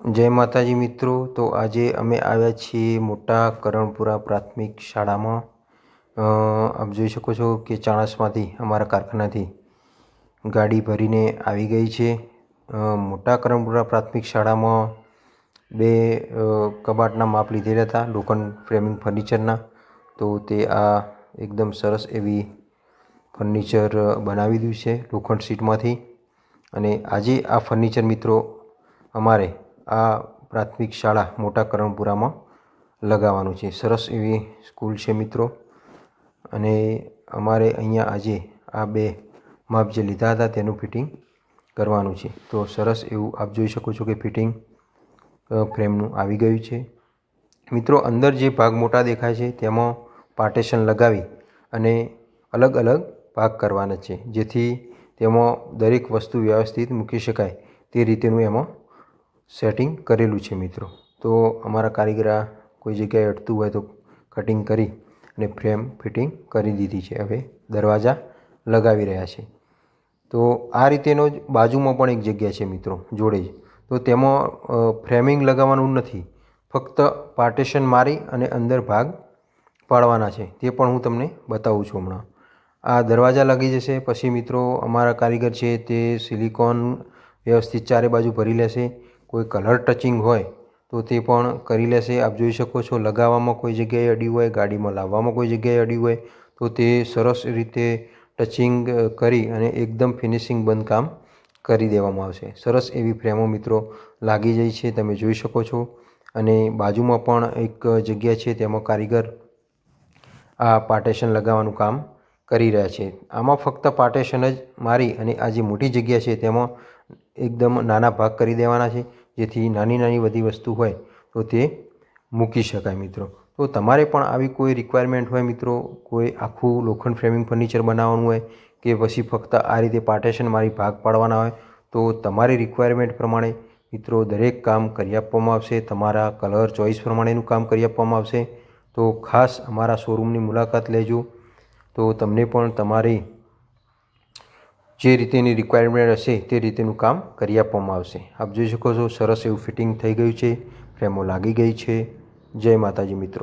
જય માતાજી મિત્રો. તો આજે અમે આવ્યા છીએ મોટા કરણપુરા પ્રાથમિક શાળામાં. આપ જોઈ શકો છો કે ચાણસમાંથી અમારા કારખાનાથી ગાડી ભરીને આવી ગઈ છે. મોટા કરણપુરા પ્રાથમિક શાળામાં બે કબાટના માપ લીધેલા હતા, લોખંડ ફ્રેમિંગ ફર્નિચરના. તો તે આ એકદમ સરસ એવી ફર્નિચર બનાવી દીધું છે, લોખંડ સીટમાંથી અને આજે આ ફર્નિચર મિત્રો અમારે આ પ્રાથમિક શાળા મોટા કરણપુરામાં લગાવવાનું છે. સરસ એવી સ્કૂલ છે મિત્રો. અને અમારે અહીંયા આજે આ બે માપ જે લીધા હતા તેનું ફિટિંગ કરવાનું છે. તો સરસ એવું આપ જોઈ શકો છો કે ફિટિંગ ફ્રેમનું આવી ગયું છે. મિત્રો, અંદર જે ભાગ મોટા દેખાય છે તેમાં પાર્ટેશન લગાવી અને અલગ અલગ ભાગ કરવાના છે. જેથી તેમાં દરેક વસ્તુ વ્યવસ્થિત મૂકી શકાય તે રીતેનું એમાં સેટિંગ કરેલું છે મિત્રો. તો અમારા કારીગરા કોઈ જગ્યાએ અટતું હોય તો કટિંગ કરી અને ફ્રેમ ફિટિંગ કરી દીધી છે. હવે દરવાજા લગાવી રહ્યા છે. તો આ રીતેનો જ બાજુમાં પણ એક જગ્યા છે મિત્રો, જોડે જ. તો તેમાં ફ્રેમિંગ લગાવવાનું નથી. ફક્ત પાર્ટેશન મારી અને અંદર ભાગ પાડવાના છે. તે પણ હું તમને બતાવું છું હમણાં. આ દરવાજા લાગી જશે, પછી મિત્રો અમારા કારીગર છે તે સિલિકોન વ્યવસ્થિત ચારે બાજુ ભરી લેશે. કોઈ કલર ટચિંગ હોય, તો તે પણ કરી લેશે. આપ જોઈ શકો છો, લગાવવામાં કોઈ જગ્યાએ અડ્યું હોય, ગાડીમાં લાવવામાં કોઈ જગ્યાએ અડ્યું હોય, તો તે સરસ રીતે ટચિંગ કરી અને એકદમ ફિનિશિંગ બંધ કામ કરી દેવામાં આવશે. સરસ એવી ફ્રેમો મિત્રો લાગી જાય છે, તમે જોઈ શકો છો. અને બાજુમાં પણ એક જગ્યા છે, તેમાં કારીગર આ પાર્ટેશન લગાવવાનું કામ કરી રહ્યા છે. આમાં ફક્ત પાર્ટેશન જ મારી અને આ જે મોટી જગ્યા છે, તેમાં એકદમ નાના ભાગ કરી દેવાના છે. જેથી નાની નાની બધી વસ્તુ હોય તો તે મૂકી શકાય મિત્રો. તો તમારે પણ આવી કોઈ રિક્વાયરમેન્ટ હોય મિત્રો, કોઈ આખું લોખંડ ફ્રેમિંગ ફર્નિચર બનાવવાનું હોય કે પછી ફક્ત આ રીતે પાર્ટેશન મારી ભાગ પાડવાના હોય, તો તમારી રિક્વાયરમેન્ટ પ્રમાણે મિત્રો દરેક કામ કરી આપવામાં આવશે. તમારા કલર ચોઈસ પ્રમાણેનું કામ કરી આપવામાં આવશે. તો ખાસ અમારા શોરૂમની મુલાકાત લેજો. તો તમને પણ તમારી જે રીતેની રિક્વાયરમેન્ટ હશે તે રીતેનું કામ કરી આપવામાં આવશે. આપ જોઈ શકો છો, સરસ એવું ફિટિંગ થઈ ગયું છે. ફ્રેમો લાગી ગઈ છે. જય માતાજી મિત્રો.